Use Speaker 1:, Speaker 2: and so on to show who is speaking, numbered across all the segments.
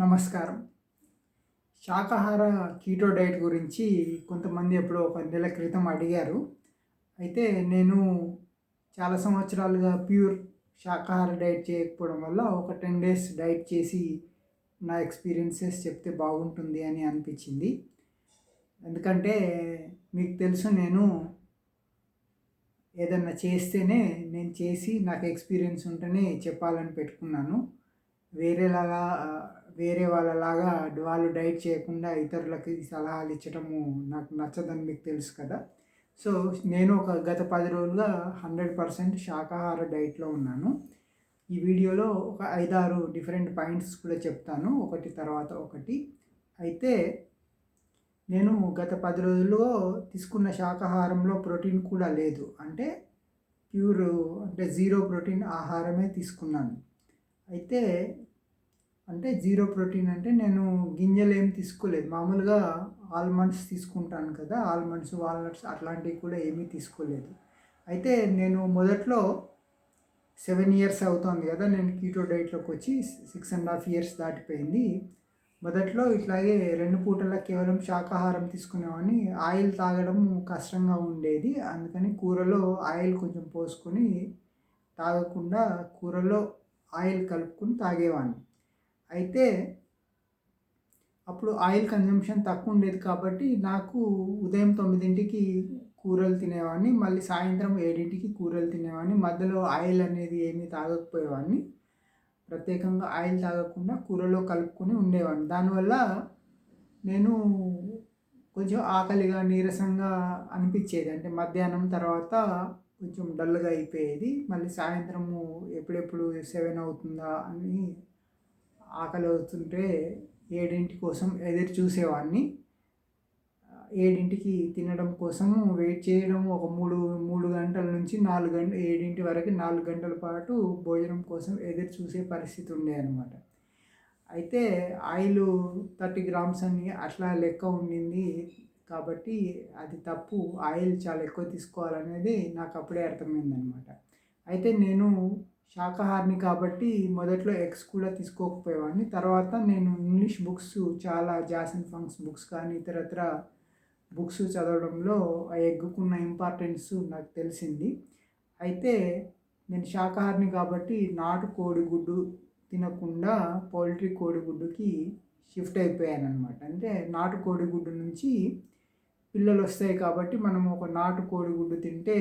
Speaker 1: నమస్కారం. శాకాహార keto diet గురించి కొంతమంది ఎప్పుడో ఒక నెల క్రితం అడిగారు. అయితే నేను చాలా సంవత్సరాలుగా ప్యూర్ శాకాహార డైట్ చేయకపోవడం వల్ల ఒక టెన్ డేస్ డైట్ చేసి నా ఎక్స్పీరియన్సెస్ చెప్తే బాగుంటుంది అని అనిపించింది. ఎందుకంటే మీకు తెలుసు నేను ఏదన్నా చేస్తేనే నేను చేసి నాకు ఎక్స్పీరియన్స్ ఉంటేనే చెప్పాలని పెట్టుకున్నాను. వేరేలాగా వేరే వాళ్ళలాగా వాళ్ళు డైట్ చేయకుండా ఇతరులకి సలహాలు ఇచ్చటము నాకు నచ్చదని మీకు తెలుసు కదా. సో నేను ఒక గత పది రోజులుగా హండ్రెడ్ పర్సెంట్ శాకాహార డైట్లో ఉన్నాను. ఈ వీడియోలో ఒక ఐదారు డిఫరెంట్ పాయింట్స్ కూడా చెప్తాను. ఒకటి తర్వాత ఒకటి. అయితే నేను గత పది రోజుల్లో తీసుకున్న శాకాహారంలో ప్రోటీన్ కూడా లేదు. అంటే ప్యూర్ అంటే జీరో ప్రోటీన్ ఆహారమే తీసుకున్నాను. అయితే అంటే జీరో ప్రోటీన్ అంటే నేను గింజలు ఏం తీసుకోలేదు. మామూలుగా ఆల్మండ్స్ తీసుకుంటాను కదా ఆల్మండ్స్ వాల్నట్స్ అట్లాంటివి కూడా ఏమీ తీసుకోలేదు. అయితే నేను మొదట్లో సెవెన్ ఇయర్స్ అవుతుంది కదా నేను కీటో డైట్లోకి వచ్చి సిక్స్ అండ్ హాఫ్ ఇయర్స్ దాటిపోయింది. మొదట్లో ఇట్లాగే రెండు పూటల కేవలం శాకాహారం తీసుకునేవాడిని. ఆయిల్ తాగడం కష్టంగా ఉండేది. అందుకని కూరలో ఆయిల్ కొంచెం పోసుకొని తాగకుండా కూరలో ఆయిల్ కలుపుకొని తాగేవాడిని. అయితే అప్పుడు ఆయిల్ కన్జంప్షన్ తక్కువ ఉండేది కాబట్టి నాకు ఉదయం తొమ్మిదింటికి కూరలు తినేవాడిని మళ్ళీ సాయంత్రం ఏడింటికి కూరలు తినేవాడిని. మధ్యలో ఆయిల్ అనేది ఏమీ తాగకపోయేవాడిని. ప్రత్యేకంగా ఆయిల్ తాగకుండా కూరలో కలుపుకొని ఉండేవాడిని. దానివల్ల నేను కొంచెం ఆకలిగా నీరసంగా అనిపించేది. అంటే మధ్యాహ్నం తర్వాత కొంచెం డల్గా అయిపోయేది. మళ్ళీ సాయంత్రము ఎప్పుడెప్పుడు సెవెన్ అవుతుందా అని ఆకలి అవుతుంటే ఏడింటి కోసం ఎదురు చూసేవాడిని ఏడింటికి తినడం కోసము వెయిట్ చేయడం ఒక మూడు మూడు గంటల నుంచి నాలుగు గంట ఏడింటి వరకు నాలుగు గంటల పాటు భోజనం కోసం ఎదురు చూసే పరిస్థితి ఉండే అనమాట అయితే ఆయిల్ థర్టీ గ్రామ్స్ అని అట్లా లెక్క ఉండింది కాబట్టి అది తప్పు. ఆయిల్ చాలా ఎక్కువ తీసుకోవాలనేది నాకు అప్పుడే అర్థమైందనమాట అయితే నేను శాకాహారిని కాబట్టి మొదట్లో ఎగ్స్ కూడా తీసుకోకపోయేవాడిని. తర్వాత నేను ఇంగ్లీష్ బుక్స్ చాలా జాసిన్ ఫంక్స్ బుక్స్ కానీ ఇతరత్ర బుక్స్ చదవడంలో ఆ ఎగ్గుకున్న ఇంపార్టెన్స్ నాకు తెలిసింది. అయితే నేను శాకాహారిని కాబట్టి నాటు కోడిగుడ్డు తినకుండా పౌల్ట్రీ కోడిగుడ్డుకి షిఫ్ట్ అయిపోయాను అనమాట అంటే నాటు కోడిగుడ్డు నుంచి పిల్లలు వస్తాయి కాబట్టి మనం ఒక నాటు కోడిగుడ్డు తింటే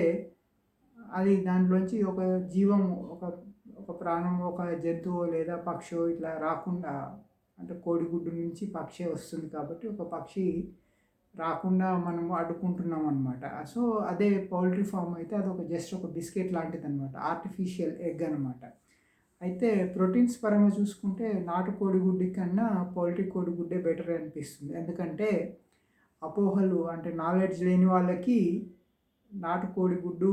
Speaker 1: అది దాంట్లోంచి ఒక జీవం ఒక ఒక ప్రాణం ఒక జంతువు లేదా పక్షి ఇట్లా రాకుండా అంటే కోడిగుడ్డు నుంచి పక్షి వస్తుంది కాబట్టి ఒక పక్షి రాకుండా మనము అడ్డుకుంటున్నాం అనమాట సో అదే పౌల్ట్రీ ఫామ్ అయితే అది ఒక జస్ట్ ఒక బిస్కెట్ లాంటిది అనమాట ఆర్టిఫిషియల్ ఎగ్ అనమాట అయితే ప్రోటీన్స్ పరంగా చూసుకుంటే నాటు కోడిగుడ్డి కన్నా పౌల్ట్రీ కోడిగుడ్డే బెటర్ అనిపిస్తుంది. ఎందుకంటే అపోహలు అంటే నాలెడ్జ్ లేని వాళ్ళకి నాటు కోడిగుడ్డు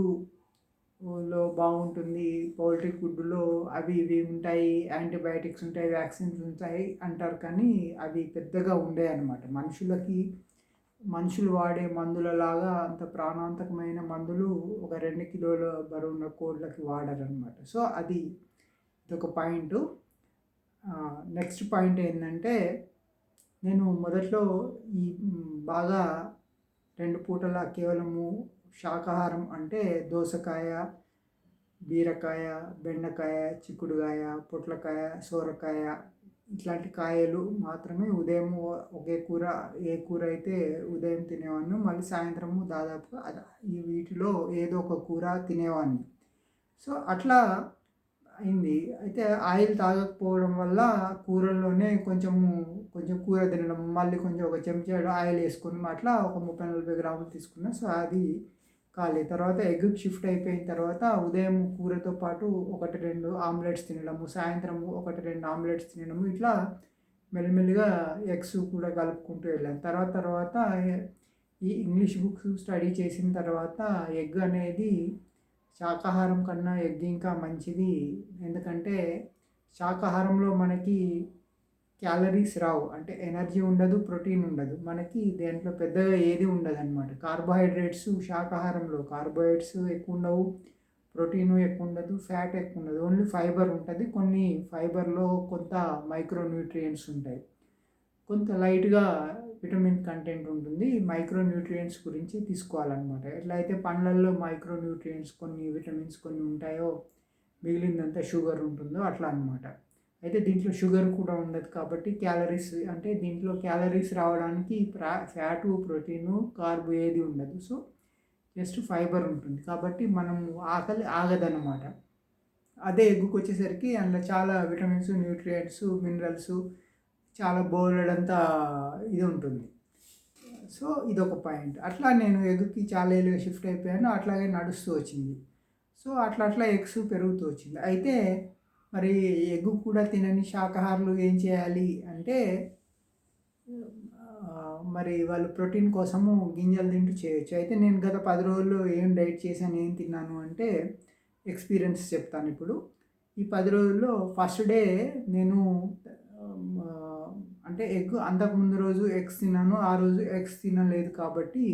Speaker 1: లో బాగుంటుంది. పౌల్ట్రీ ఫుడ్లో అవి ఇవి ఉంటాయి. యాంటీబయాటిక్స్ ఉంటాయి. వ్యాక్సిన్స్ ఉంటాయి అంటారు కానీ అవి పెద్దగా ఉండే అనమాట మనుషులకి మనుషులు వాడే మందులలాగా అంత ప్రాణాంతకమైన మందులు ఒక రెండు కిలోల బరువున్న కోళ్ళకి వాడరనమాట సో అది ఇదొక పాయింట్. నెక్స్ట్ పాయింట్ ఏంటంటే నేను మొదట్లో ఈ బాగా రెండు పూటల కేవలము శాకాహారం అంటే దోసకాయ బీరకాయ బెండకాయ చిక్కుడుకాయ పొట్లకాయ సోరకాయ ఇట్లాంటి కాయలు మాత్రమే ఉదయం ఒకే కూర ఏ కూర అయితే ఉదయం తినేవాడిని మళ్ళీ సాయంత్రము దాదాపు ఈ వీటిలో ఏదో ఒక కూర తినేవాడిని. సో అట్లా అయింది. అయితే ఆయిల్ తాగకపోవడం వల్ల కూరల్లోనే కొంచెము కొంచెం కూర తినడం మళ్ళీ కొంచెం ఒక చెంచాడు ఆయిల్ వేసుకుని అట్లా ఒక ముప్పై నలభై గ్రాములు తీసుకున్నా. సో అది కాలి. తర్వాత ఎగ్ షిఫ్ట్ అయిపోయిన తర్వాత ఉదయం కూరతో పాటు ఒకటి రెండు ఆమ్లెట్స్ తినడము సాయంత్రం ఒకటి రెండు ఆమ్లెట్స్ తినడము ఇట్లా మెల్లిమెల్లిగా ఎగ్స్ కూడా కలుపుకుంటూ వెళ్ళాను. తర్వాత తర్వాత ఈ ఇంగ్లీష్ బుక్స్ స్టడీ చేసిన తర్వాత ఎగ్ అనేది శాకాహారం కన్నా ఎగ్ ఇంకా మంచిది. ఎందుకంటే శాకాహారంలో మనకి క్యాలరీస్ రావు. అంటే ఎనర్జీ ఉండదు ప్రోటీన్ ఉండదు. మనకి దేంట్లో పెద్దగా ఏది ఉండదు అనమాట కార్బోహైడ్రేట్స్ శాకాహారంలో కార్బోహైడ్రేట్స్ ఎక్కువ ఉండవు ప్రోటీన్ ఎక్కువ ఉండదు ఫ్యాట్ ఎక్కువ ఉండదు ఓన్లీ ఫైబర్ ఉంటుంది. కొన్ని ఫైబర్లో కొంత మైక్రో న్యూట్రియంట్స్ ఉంటాయి. కొంత లైట్గా విటమిన్ కంటెంట్ ఉంటుంది. మైక్రో న్యూట్రియంట్స్ గురించి తీసుకోవాలన్నమాట. ఎట్లా అయితే పండ్లల్లో మైక్రో న్యూట్రియంట్స్ కొన్ని విటమిన్స్ కొన్ని ఉంటాయో మిగిలిందంతా షుగర్ ఉంటుందో అట్లా అనమాట అయితే దీంట్లో షుగర్ కూడా ఉండదు కాబట్టి క్యాలరీస్ అంటే దీంట్లో క్యాలరీస్ రావడానికి ఫ్యాటు ప్రోటీను కార్బు ఏది ఉండదు. సో జస్ట్ ఫైబర్ ఉంటుంది. కాబట్టి మనం ఆకలి ఆగదన్నమాట. అదే ఎగ్గుకు వచ్చేసరికి అందులో చాలా విటమిన్స్ న్యూట్రియంట్స్ మినరల్స్ చాలా బోలెడంతా ఇది ఉంటుంది. సో ఇది ఒక పాయింట్. అట్లా నేను ఎగ్గుకి చాలా ఏళ్ళుగా షిఫ్ట్ అయిపోయాను. అట్లాగే నడుస్తూ వచ్చింది. సో అట్లా అట్లా ఎగ్స్ పెరుగుతూ వచ్చింది. అయితే మరి ఎగ్గు కూడా తినని శాకాహారులు ఏం చేయాలి అంటే మరి వాళ్ళు ప్రోటీన్ కోసము గింజలు తింటూ చేయొచ్చు. అయితే నేను గత పది రోజుల్లో ఏం డైట్ చేశాను ఏం తిన్నాను అంటే ఎక్స్పీరియన్స్ చెప్తాను ఇప్పుడు. ఈ పది రోజుల్లో ఫస్ట్ డే నేను అంటే ఎగ్ అంతకుముందు రోజు ఎగ్స్ తిన్నాను ఆ రోజు ఎగ్స్ తినలేదు కాబట్టి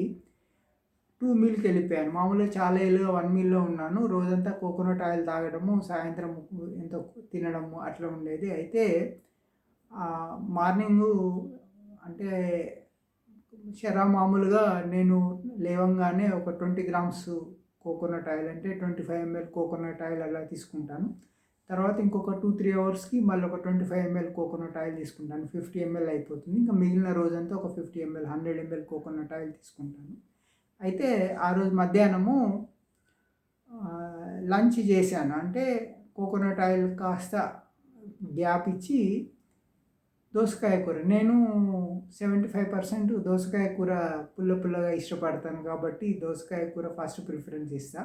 Speaker 1: టూ మీల్కి వెళ్ళిపోయాను. మామూలుగా చాలా ఏళ్ళుగా వన్ మీల్లో ఉన్నాను. రోజంతా కోకోనట్ ఆయిల్ తాగడము సాయంత్రం ఎంతో తినడము అట్లా ఉండేది. అయితే మార్నింగు అంటే షరా మామూలుగా నేను లేవంగానే ఒక ట్వంటీ గ్రామ్స్ కోకోనట్ ఆయిల్ అంటే twenty five ML coconut oil అలా తీసుకుంటాను. తర్వాత ఇంకొక టూ త్రీ అవర్స్కి మళ్ళీ ఒక twenty five ML coconut oil తీసుకుంటాను. ఫిఫ్టీ ఎంఎల్ అయిపోతుంది. ఇంకా మిగిలిన రోజంతా ఒక fifty ML hundred ML coconut oil తీసుకుంటాను. అయితే ఆ రోజు మధ్యాహ్నము లంచ్ చేశాను. అంటే కోకోనట్ ఆయిల్ కాస్త గ్యాప్ ఇచ్చి దోసకాయ కూర. నేను సెవెంటీ ఫైవ్ పర్సెంట్ దోసకాయ కూర పుల్ల పుల్లగా ఇష్టపడతాను కాబట్టి దోసకాయ కూర ఫస్ట్ ప్రిఫరెన్స్ ఇస్తా.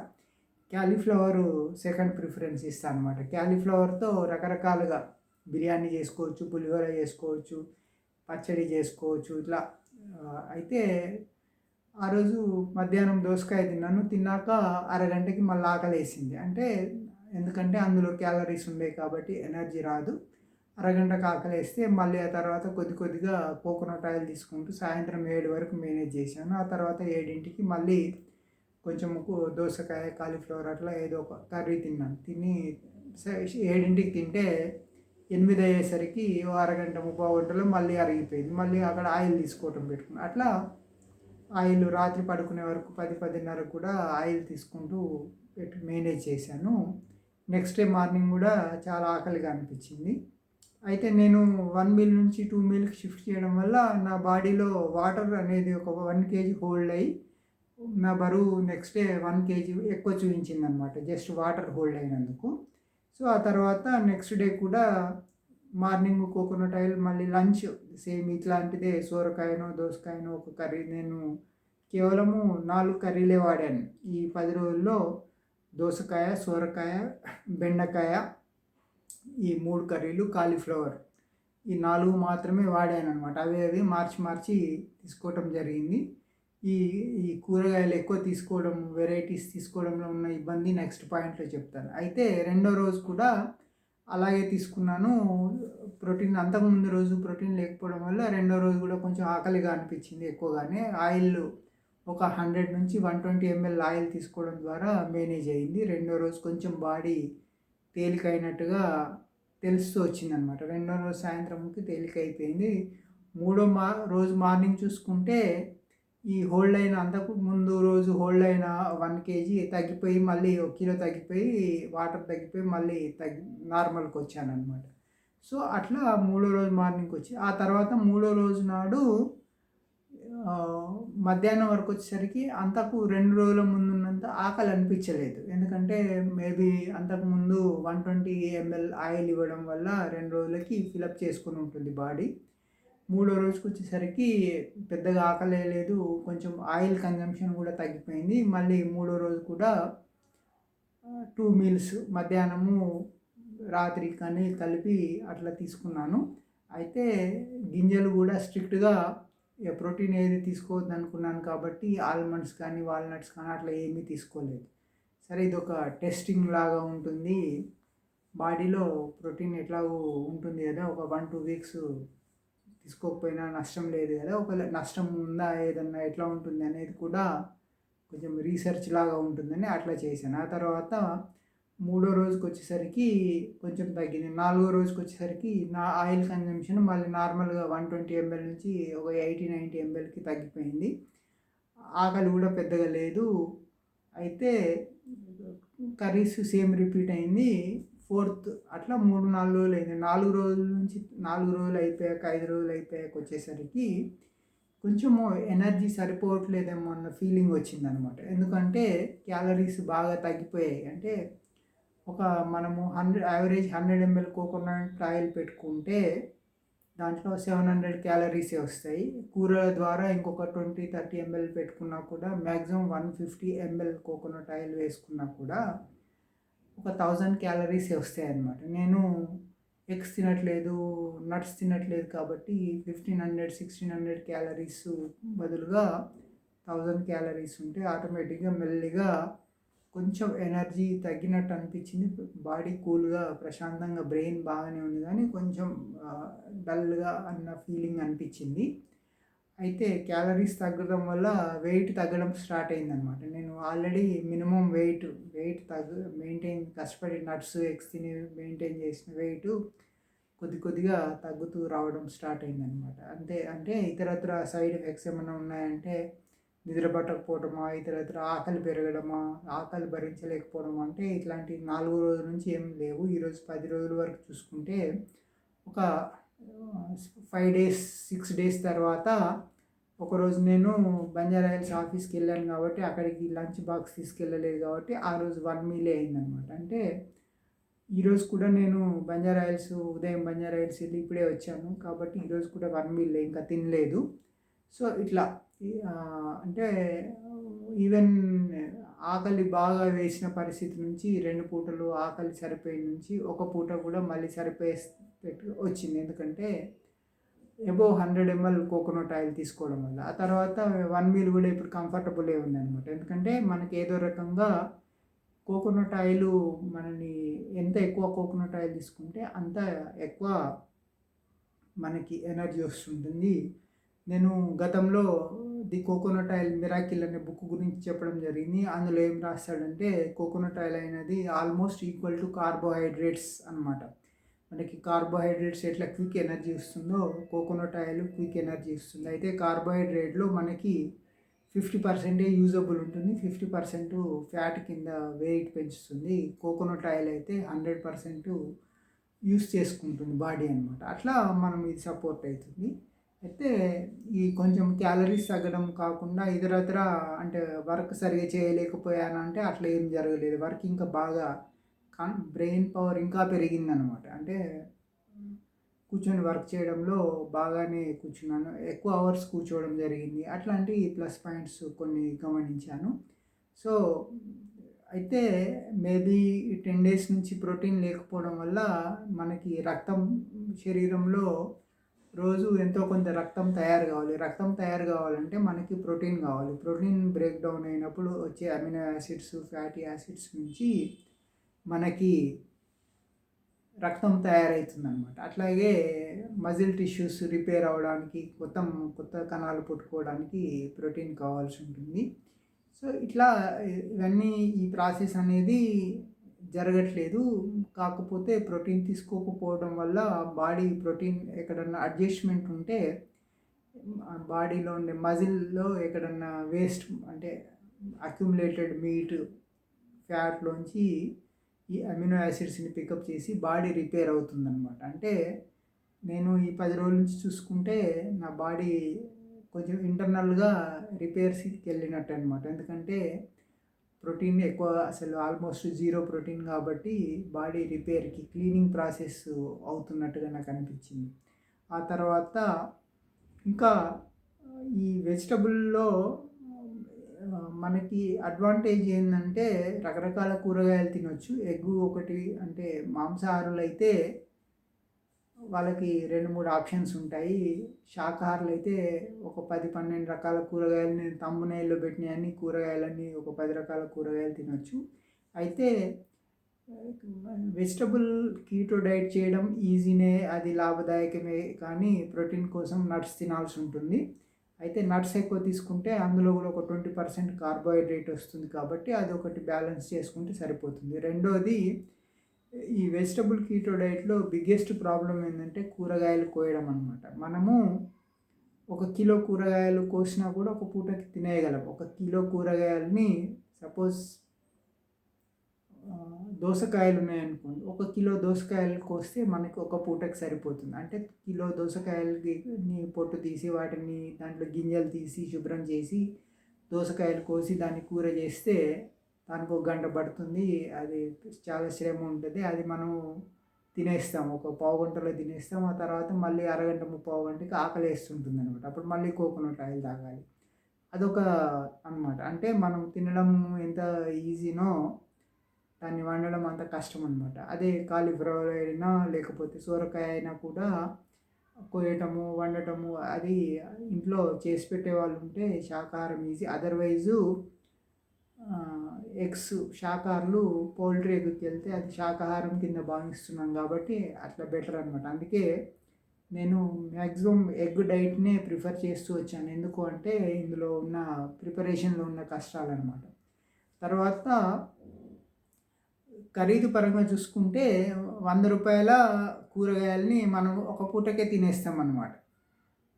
Speaker 1: క్యాలీఫ్లవర్ సెకండ్ ప్రిఫరెన్స్ ఇస్తాను అనమాట క్యాలీఫ్లవర్తో రకరకాలుగా బిర్యానీ చేసుకోవచ్చు పులిహోర చేసుకోవచ్చు పచ్చడి చేసుకోవచ్చు ఇట్లా. అయితే ఆ రోజు మధ్యాహ్నం దోసకాయ తిన్నాను. తిన్నాక అరగంటకి మళ్ళీ ఆకలి వేసింది అంటే ఎందుకంటే అందులో క్యాలరీస్ ఉండేవి కాబట్టి ఎనర్జీ రాదు. అరగంటకు ఆకలేస్తే మళ్ళీ ఆ తర్వాత కొద్ది కొద్దిగా కోకోనట్ ఆయిల్ తీసుకుంటూ సాయంత్రం ఏడు వరకు మేనేజ్ చేశాను. ఆ తర్వాత ఏడింటికి మళ్ళీ కొంచెం దోసకాయ కాలీఫ్లవర్ అట్లా ఏదో ఒక కర్రీ తిన్నాను. తిని ఏడింటికి తింటే ఎనిమిది అయ్యేసరికి అరగంట ముప్పై గంటలో మళ్ళీ అరిగిపోయింది. మళ్ళీ అక్కడ ఆయిల్ తీసుకోవటం పెట్టుకున్నాను అట్లా ఆయిల్ రాత్రి పడుకునే వరకు పది పదిన్నర కూడా ఆయిల్ తీసుకుంటూ పెట్టి మేనేజ్ చేశాను. నెక్స్ట్ డే మార్నింగ్ కూడా చాలా ఆకలిగా అనిపించింది. అయితే నేను వన్ మీల్ నుంచి టూ మీల్కి షిఫ్ట్ చేయడం వల్ల నా బాడీలో వాటర్ అనేది ఒక వన్ కేజీ హోల్డ్ అయ్యి నా బరువు నెక్స్ట్ డే వన్ కేజీ ఎక్కువ చూపించింది అనమాట జస్ట్ వాటర్ హోల్డ్ అయినందుకు. సో ఆ తర్వాత నెక్స్ట్ డే కూడా మార్నింగ్ కోకోనట్ ఆయిల్ మళ్ళీ లంచ్ సేమ్ ఇట్లాంటిదే సోరకాయనో దోసకాయనో ఒక కర్రీ. నేను కేవలము నాలుగు కర్రీలే వాడాను. ఈ పది రోజుల్లో దోసకాయ సోరకాయ బెండకాయ ఈ మూడు కర్రీలు కాలీఫ్లవర్. ఈ నాలుగు మాత్రమే వాడాను అనమాట అవి అవి మార్చి మార్చి తీసుకోవటం జరిగింది. ఈ ఈ కూరగాయలు ఎక్కువ తీసుకోవడం వెరైటీస్ తీసుకోవడంలో ఉన్న ఇబ్బంది నెక్స్ట్ పాయింట్లో చెప్తాను. అయితే రెండో రోజు కూడా అలాగే తీసుకున్నాను. ప్రోటీన్ అంతకుముందు రోజు ప్రోటీన్ లేకపోవడం వల్ల రెండో రోజు కూడా కొంచెం ఆకలిగా అనిపించింది ఎక్కువగానే. ఆయిల్ ఒక హండ్రెడ్ నుంచి వన్ ట్వంటీ ఎంఎల్ ఆయిల్ తీసుకోవడం ద్వారా మేనేజ్ అయింది. రెండో రోజు కొంచెం బాడీ తేలికైనట్టుగా తెలుస్తూ వచ్చిందనమాట. రెండో రోజు సాయంత్రంకి తేలిక అయిపోయింది మూడో మా రోజు మార్నింగ్ చూసుకుంటే ఈ హోల్డ్ అయిన అంతకు ముందు రోజు హోల్డ్ అయిన వన్ కేజీ తగ్గిపోయి మళ్ళీ ఒక కిలో తగ్గిపోయి వాటర్ తగ్గిపోయి మళ్ళీ తగ్గి నార్మల్కి వచ్చాను అనమాట సో అట్లా మూడో రోజు మార్నింగ్కి వచ్చి ఆ తర్వాత మూడో రోజు నాడు మధ్యాహ్నం వరకు వచ్చేసరికి అంతకు రెండు రోజుల ముందున్నంత ఆకలి అనిపించలేదు. ఎందుకంటే మేబీ అంతకుముందు వన్ ట్వంటీ ఎంఎల్ ఆయిల్ ఇవ్వడం వల్ల రెండు రోజులకి ఫిలప్ చేసుకుని ఉంటుంది బాడీ మూడో రోజుకి వచ్చేసరికి పెద్దగా ఆకలే లేదు కొంచెం ఆయిల్ కన్జంప్షన్ కూడా తగ్గిపోయింది. మళ్ళీ మూడో రోజు కూడా టూ మీల్స్ మధ్యాహ్నము రాత్రి కానీ కలిపి అట్లా తీసుకున్నాను. అయితే గింజలు కూడా స్ట్రిక్ట్గా ఇక ప్రోటీన్ ఏది తీసుకోవద్దు అనుకున్నాను కాబట్టి ఆల్మండ్స్ కానీ వాల్నట్స్ కానీ అట్లా ఏమీ తీసుకోలేదు. సరే ఇది ఒక టెస్టింగ్ లాగా ఉంటుంది. బాడీలో ప్రోటీన్ ఎట్లా ఉంటుంది కదా ఒక వన్ టూ వీక్స్ తీసుకోకపోయినా నష్టం లేదు కదా ఒకవేళ నష్టం ఉందా ఏదన్నా ఎట్లా ఉంటుంది అనేది కూడా కొంచెం రీసెర్చ్ లాగా ఉంటుందని అట్లా చేశాను. ఆ తర్వాత మూడో రోజుకి వచ్చేసరికి కొంచెం తగ్గింది. నాలుగో రోజుకి వచ్చేసరికి నా ఆయిల్ కన్జంప్షన్ మళ్ళీ నార్మల్గా వన్ ట్వంటీ ఎంఎల్ నుంచి ఒక ఎయిటీ నైంటీ ఎంఎల్కి తగ్గిపోయింది. ఆకలి కూడా పెద్దగా లేదు. అయితే కర్రీస్ సేమ్ రిపీట్ అయింది. ఫోర్త్ అట్లా మూడు నాలుగు రోజులు అయింది నాలుగు రోజుల నుంచి నాలుగు రోజులు అయిపోయాక ఐదు రోజులు అయిపోయాక వచ్చేసరికి కొంచెము ఎనర్జీ సరిపోవట్లేదేమో అన్న ఫీలింగ్ వచ్చిందనమాట. ఎందుకంటే క్యాలరీస్ బాగా తగ్గిపోయాయి. అంటే ఒక మనము hundred average hundred ML coconut oil పెట్టుకుంటే దాంట్లో సెవెన్ హండ్రెడ్ క్యాలరీసే వస్తాయి. కూరల ద్వారా ఇంకొక ట్వంటీ థర్టీ ఎంఎల్ పెట్టుకున్నా కూడా maximum one fifty ML coconut oil వేసుకున్నా కూడా ఒక థౌజండ్ క్యాలరీసే వస్తాయి అన్నమాట. నేను ఎగ్స్ తినట్లేదు నట్స్ తినట్లేదు కాబట్టి fifteen hundred sixteen hundred calories బదులుగా థౌజండ్ క్యాలరీస్ ఉంటే ఆటోమేటిక్గా మెల్లిగా కొంచెం ఎనర్జీ తగ్గినట్టు అనిపించింది. బాడీ కూల్గా ప్రశాంతంగా బ్రెయిన్ బాగానే ఉంది కానీ కొంచెం డల్గా అన్న ఫీలింగ్ అనిపించింది. అయితే క్యాలరీస్ తగ్గడం వల్ల వెయిట్ తగ్గడం స్టార్ట్ అయిందనమాట నేను ఆల్రెడీ మినిమం వెయిట్ వెయిట్ తగ్గ మెయింటైన్ కష్టపడి నట్స్ ఎగ్స్ తిని మెయింటైన్ చేసిన వెయిట్ కొద్ది కొద్దిగా తగ్గుతూ రావడం స్టార్ట్ అయిందనమాట అంతే అంటే ఇతరత్ర సైడ్ ఎఫెక్ట్స్ ఏమైనా ఉన్నాయంటే నిద్ర పట్టకపోవడమా ఇతరత్ర ఆకలి పెరగడమా ఆకలి భరించలేకపోవడం అంటే ఇట్లాంటి నాలుగు రోజుల నుంచి ఏం లేవు. ఈరోజు పది రోజుల వరకు చూసుకుంటే ఒక ఫైవ్ డేస్ సిక్స్ డేస్ తర్వాత ఒకరోజు నేను బంజారా హిల్స్ ఆఫీస్కి వెళ్ళాను కాబట్టి అక్కడికి లంచ్ బాక్స్ తీసుకెళ్ళలేదు కాబట్టి ఆ రోజు వన్ మీలే అయిందనమాట. అంటే ఈరోజు కూడా నేను బంజారా హిల్స్ ఉదయం బంజారా హిల్స్ వెళ్ళి ఇప్పుడే వచ్చాను కాబట్టి ఈరోజు కూడా వన్ మీల్ ఇంకా తినలేదు. సో ఇట్లా అంటే ఈవెన్ ఆకలి బాగా వేసిన పరిస్థితి నుంచి రెండు పూటలు ఆకలి సరిపోయి నుంచి ఒక పూట కూడా మళ్ళీ సరిపోయే వచ్చింది. ఎందుకంటే above hundred ML coconut oil తీసుకోవడం వల్ల. ఆ తర్వాత వన్ మీల్ కూడా ఇప్పుడు కంఫర్టబుల్ ఉంది అనమాట ఎందుకంటే మనకి ఏదో రకంగా కోకోనట్ ఆయిల్ మనని ఎంత ఎక్కువ కోకోనట్ ఆయిల్ తీసుకుంటే అంత ఎక్కువ మనకి ఎనర్జీ వస్తుంటుంది. నేను గతంలో ది కోకోనట్ ఆయిల్ మిరాకిల్ అనే బుక్ గురించి చెప్పడం జరిగింది. అందులో ఏం రాస్తాడంటే కోకోనట్ ఆయిల్ అనేది ఆల్మోస్ట్ ఈక్వల్ టు కార్బోహైడ్రేట్స్ అనమాట మనకి కార్బోహైడ్రేట్స్ ఎట్లా క్విక్ ఎనర్జీ ఇస్తుందో కోకోనట్ ఆయిల్ క్విక్ ఎనర్జీ ఇస్తుంది. అయితే కార్బోహైడ్రేట్లో మనకి ఫిఫ్టీ పర్సెంటే యూజబుల్ ఉంటుంది. ఫిఫ్టీ పర్సెంట్ ఫ్యాట్ కింద వెయిట్ పెంచుతుంది. కోకోనట్ ఆయిల్ అయితే హండ్రెడ్ పర్సెంట్ యూస్ చేసుకుంటుంది బాడీ అనమాట అట్లా మనం ఇది సపోర్ట్ అవుతుంది. అయితే ఈ కొంచెం క్యాలరీస్ తగ్గడం కాకుండా ఇతర అంటే వర్క్ సరిగా చేయలేకపోయానంటే అట్లా ఏం జరగలేదు. వర్క్ ఇంకా బాగా కానీ బ్రెయిన్ పవర్ ఇంకా పెరిగిందనమాట. అంటే కూర్చొని వర్క్ చేయడంలో బాగానే కూర్చున్నాను. ఎక్కువ అవర్స్ కూర్చోవడం జరిగింది. అట్లాంటి ప్లస్ పాయింట్స్ కొన్ని గమనించాను. సో అయితే మేబీ టెన్ డేస్ నుంచి ప్రోటీన్ లేకపోవడం వల్ల మనకి రక్తం శరీరంలో రోజు ఎంతో కొంత రక్తం తయారు కావాలి. రక్తం తయారు కావాలంటే మనకి ప్రోటీన్ కావాలి. ప్రోటీన్ బ్రేక్ డౌన్ అయినప్పుడు వచ్చే అమినో యాసిడ్స్ ఫ్యాటీ యాసిడ్స్ నుంచి మనకి రక్తం తయారవుతుందన్నమాట అట్లాగే మజిల్ టిష్యూస్ రిపేర్ అవ్వడానికి కొత్త కొత్త కణాలు పుట్టుకోవడానికి ప్రోటీన్ కావాల్సి ఉంటుంది. సో ఇట్లా ఇవన్నీ ఈ ప్రాసెస్ అనేది జరగట్లేదు. కాకపోతే ప్రోటీన్ తీసుకోకపోవడం వల్ల బాడీ ప్రోటీన్ ఎక్కడన్నా అడ్జస్ట్మెంట్ ఉంటే బాడీలో ఉండే మజిల్లో ఎక్కడన్నా వేస్ట్ అంటే అక్యుములేటెడ్ మీట్ ఫ్యాట్లోంచి ఈ అమినో యాసిడ్స్ని పికప్ చేసి బాడీ రిపేర్ అవుతుందన్నమాట. అంటే నేను ఈ పది రోజుల నుంచి చూసుకుంటే నా బాడీ కొంచెం ఇంటర్నల్గా రిపేర్స్కి వెళ్ళినట్టు అనమాట ఎందుకంటే ప్రోటీన్ ఎక్కువ అసలు ఆల్మోస్ట్ జీరో ప్రోటీన్ కాబట్టి బాడీ రిపేర్కి క్లీనింగ్ ప్రాసెస్ అవుతున్నట్టుగా నాకు అనిపించింది. ఆ తర్వాత ఇంకా ఈ వెజిటబుల్లో మనకి అడ్వాంటేజ్ ఏంటంటే రకరకాల కూరగాయలు తినొచ్చు. ఎగ్ ఒకటి అంటే మాంసాహారులు అయితే వాళ్ళకి రెండు మూడు ఆప్షన్స్ ఉంటాయి. శాకాహారులు అయితే ఒక పది పన్నెండు రకాల కూరగాయలని తమ్మునేళ్ళు పెట్టిన అన్ని కూరగాయలన్నీ ఒక పది రకాల కూరగాయలు తినొచ్చు. అయితే వెజిటబుల్ కీటో డైట్ చేయడం ఈజీనే అది లాభదాయకమే కానీ ప్రోటీన్ కోసం నట్స్ తినాల్సి ఉంటుంది. అయితే నట్స్ ఎక్కువ తీసుకుంటే అందులో కూడా ఒక ట్వంటీ పర్సెంట్ కార్బోహైడ్రేట్ వస్తుంది కాబట్టి అది ఒకటి బ్యాలెన్స్ చేసుకుంటే సరిపోతుంది. రెండోది ఈ వెజిటబుల్ కీటో డైట్లో బిగ్గెస్ట్ ప్రాబ్లం ఏంటంటే కూరగాయలు కోయడం అనమాట మనము ఒక కిలో కూరగాయలు కోసినా కూడా ఒక పూటకి తినేయగలం. ఒక కిలో కూరగాయలని సపోజ్ దోసకాయలు ఉన్నాయనుకోండి ఒక కిలో దోసకాయలు కోస్తే మనకి ఒక పూటకి సరిపోతుంది. అంటే కిలో దోసకాయలకి పొట్టు తీసి వాటిని దాంట్లో గింజలు తీసి శుభ్రం చేసి దోసకాయలు కోసి దాన్ని కూర చేస్తే దానికి ఒక గంట పడుతుంది. అది చాలా శ్రమ ఉంటుంది. అది మనం తినేస్తాం ఒక పావు గంటలో తినేస్తాం ఆ తర్వాత మళ్ళీ అరగంట ముప్పావు గంటకి ఆకలి వేస్తుంటుంది అనమాట అప్పుడు మళ్ళీ కోకోనట్ ఆయిల్ తాగాలి. అదొక అనమాట అంటే మనం తినడం ఎంత ఈజీనో దాన్ని వండడం అంత కష్టం అనమాట అదే కాలీఫ్లవర్ అయినా లేకపోతే సొరకాయ అయినా కూడా కోయటము వండటము అది ఇంట్లో చేసి పెట్టే వాళ్ళు ఉంటే శాకాహారం ఈజీ. అదర్వైజు ఎగ్స్ శాకాహారులు పౌల్ట్రీ ఎగ్కి వెళ్తే అది శాకాహారం కింద భావిస్తున్నాం కాబట్టి అట్లా బెటర్ అనమాట అందుకే నేను మ్యాక్సిమం ఎగ్ డైట్నే ప్రిఫర్ చేస్తూ వచ్చాను. ఎందుకు అంటే ఇందులో ఉన్న ప్రిపరేషన్లో ఉన్న కష్టాలు అనమాట తర్వాత ఖరీదు పరంగా చూసుకుంటే వంద రూపాయల కూరగాయలని మనం ఒక పూటకే తినేస్తాం అన్నమాట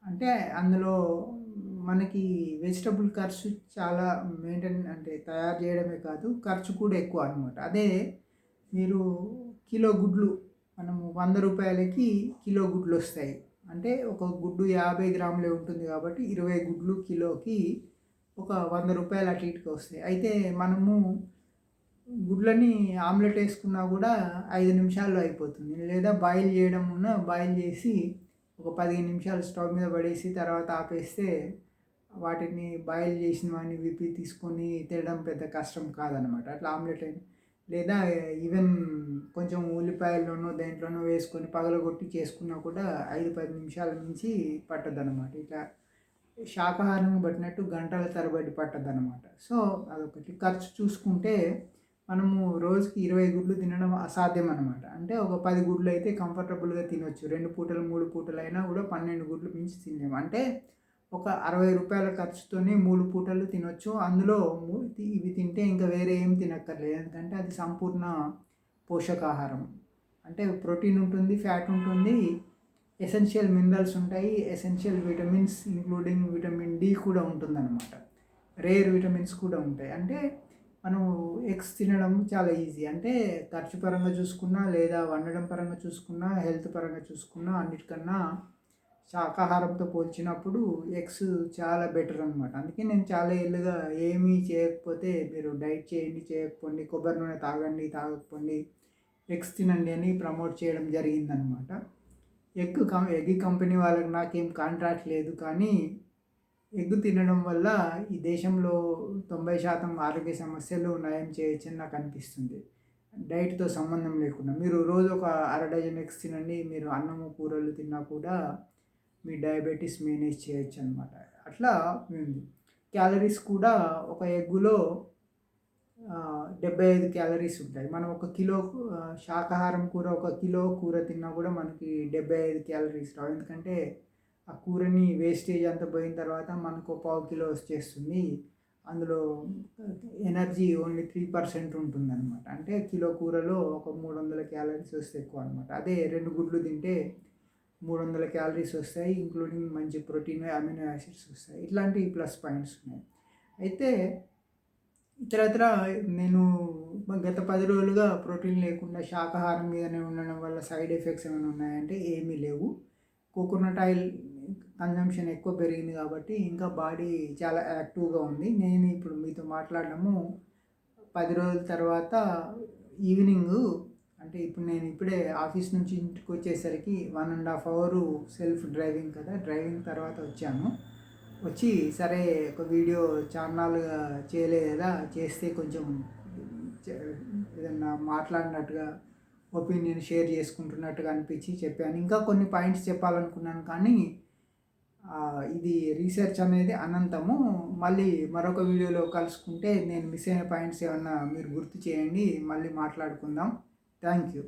Speaker 1: అంటే అందులో మనకి వెజిటబుల్ ఖర్చు చాలా మెయింటైన్ అంటే తయారు చేయడమే కాదు ఖర్చు కూడా ఎక్కువ అనమాట అదే మీరు కిలో గుడ్లు మనము వంద రూపాయలకి కిలో గుడ్లు వస్తాయి. అంటే ఒక గుడ్డు యాభై గ్రాములే ఉంటుంది కాబట్టి ఇరవై గుడ్లు కిలోకి ఒక వంద రూపాయలు అటు ఇటుకు వస్తాయి. అయితే మనము గుడ్లని ఆమ్లెట్ వేసుకున్నా కూడా ఐదు నిమిషాల్లో అయిపోతుంది. లేదా బాయిల్ చేయడం ఉన్న బాయిల్ చేసి ఒక పదిహేను నిమిషాలు స్టవ్ మీద పడేసి తర్వాత ఆపేస్తే వాటిని బాయిల్ చేసిన వాడిని విప్పి తీసుకొని తినడం పెద్ద కష్టం కాదనమాట అట్లా ఆమ్లెట్ అయిన లేదా ఈవెన్ కొంచెం ఉల్లిపాయల్లోనో దేంట్లోనో వేసుకొని పగలగొట్టి చేసుకున్నా కూడా ఐదు పది నిమిషాల నుంచి పట్టదనమాట ఇట్లా శాకాహారం పట్టినట్టు గంటల తరబడి పట్టదనమాట సో అదొకటి. ఖర్చు చూసుకుంటే మనము రోజుకి ఇరవై గుడ్లు తినడం అసాధ్యం అనమాట అంటే ఒక పది గుడ్లు అయితే కంఫర్టబుల్గా తినొచ్చు. రెండు పూటలు మూడు పూటలు అయినా కూడా పన్నెండు గుడ్లు మించి తినలేము. అంటే ఒక అరవై రూపాయల ఖర్చుతోనే మూడు పూటలు తినొచ్చు. అందులో ఇవి తింటే ఇంకా వేరే ఏం తినక్కర్లేదు. ఎందుకంటే అది సంపూర్ణ పోషకాహారం. అంటే ప్రోటీన్ ఉంటుంది ఫ్యాట్ ఉంటుంది ఎసెన్షియల్ మినరల్స్ ఉంటాయి. Essential vitamins including vitamin D కూడా ఉంటుందన్నమాట. రేర్ విటమిన్స్ కూడా ఉంటాయి. అంటే మనం ఎగ్స్ తినడం చాలా ఈజీ. అంటే ఖర్చు పరంగా చూసుకున్నా లేదా వండడం పరంగా చూసుకున్నా హెల్త్ పరంగా చూసుకున్నా అన్నిటికన్నా శాకాహారంతో పోల్చినప్పుడు ఎగ్స్ చాలా బెటర్ అనమాట అందుకే నేను చాలా ఏళ్ళుగా ఏమీ చేయకపోతే మీరు డైట్ చేయండి చేయకపోండి కొబ్బరి నూనె తాగండి తాగకపోండి ఎగ్స్ తినండి అని ప్రమోట్ చేయడం జరిగిందనమాట ఎగ్ కం ఎగ్ కంపెనీ వాళ్ళకి నాకేం కాంట్రాక్ట్ లేదు కానీ ఎగ్ తినడం వల్ల ఈ దేశంలో తొంభై శాతం ఆరోగ్య సమస్యలు నయం చేయొచ్చని నాకు అనిపిస్తుంది. డైట్తో సంబంధం లేకుండా. మీరు రోజు ఒక అర డజన్ ఎగ్స్ తినండి మీరు అన్నము కూరలు తిన్నా కూడా మీ డయాబెటీస్ మేనేజ్ చేయొచ్చు అనమాట అట్లా ఉంది. క్యాలరీస్ కూడా ఒక ఎగ్గులో డెబ్బై ఐదు క్యాలరీస్ ఉంటాయి. మనం ఒక కిలో శాకాహారం కూర ఒక కిలో కూర తిన్నా కూడా మనకి డెబ్బై ఐదు క్యాలరీస్ రావు. ఎందుకంటే ఆ కూరని వేస్టేజ్ అంతా పోయిన తర్వాత మనకు పావు కిలో వచ్చేస్తుంది. అందులో ఎనర్జీ ఓన్లీ త్రీ పర్సెంట్ ఉంటుంది అనమాట అంటే కిలో కూరలో ఒక మూడు వందల క్యాలరీస్ వస్తే ఎక్కువ అనమాట అదే రెండు గుడ్లు తింటే మూడు వందల క్యాలరీస్ వస్తాయి ఇంక్లూడింగ్ మంచి ప్రోటీన్ అమినో యాసిడ్స్ వస్తాయి. ఇట్లాంటి ప్లస్ పాయింట్స్ ఉన్నాయి. అయితే ఇతరత్ర నేను గత పది రోజులుగా ప్రోటీన్ లేకుండా శాకాహారం మీదనే ఉండడం వల్ల సైడ్ ఎఫెక్ట్స్ ఏమైనా ఉన్నాయంటే ఏమీ లేవు. కోకోనట్ ఆయిల్ కన్జంప్షన్ ఎక్కువ పెరిగింది కాబట్టి ఇంకా బాడీ చాలా యాక్టివ్గా ఉంది. నేను ఇప్పుడు మీతో మాట్లాడడము పది రోజుల తర్వాత ఈవినింగ్ అంటే ఇప్పుడు నేను ఇప్పుడే ఆఫీస్ నుంచి ఇంటికి వచ్చేసరికి one and half hour self driving కదా డ్రైవింగ్ తర్వాత వచ్చాను. వచ్చి సరే ఒక వీడియో ఛానల్గా చేయలేదు కదా చేస్తే కొంచెం ఏదన్నా మాట్లాడినట్టుగా ఒపీనియన్ షేర్ చేసుకుంటున్నట్టుగా అనిపించి చెప్పాను. ఇంకా కొన్ని పాయింట్స్ చెప్పాలనుకున్నాను కానీ ఇది రీసెర్చ్ అనేది అనంతము. మళ్ళీ మరొక వీడియోలో కలుసుకుంటే నేను మిస్ అయిన పాయింట్స్ ఏమన్నా మీరు గుర్తు చేయండి. మళ్ళీ మాట్లాడుకుందాం. Thank you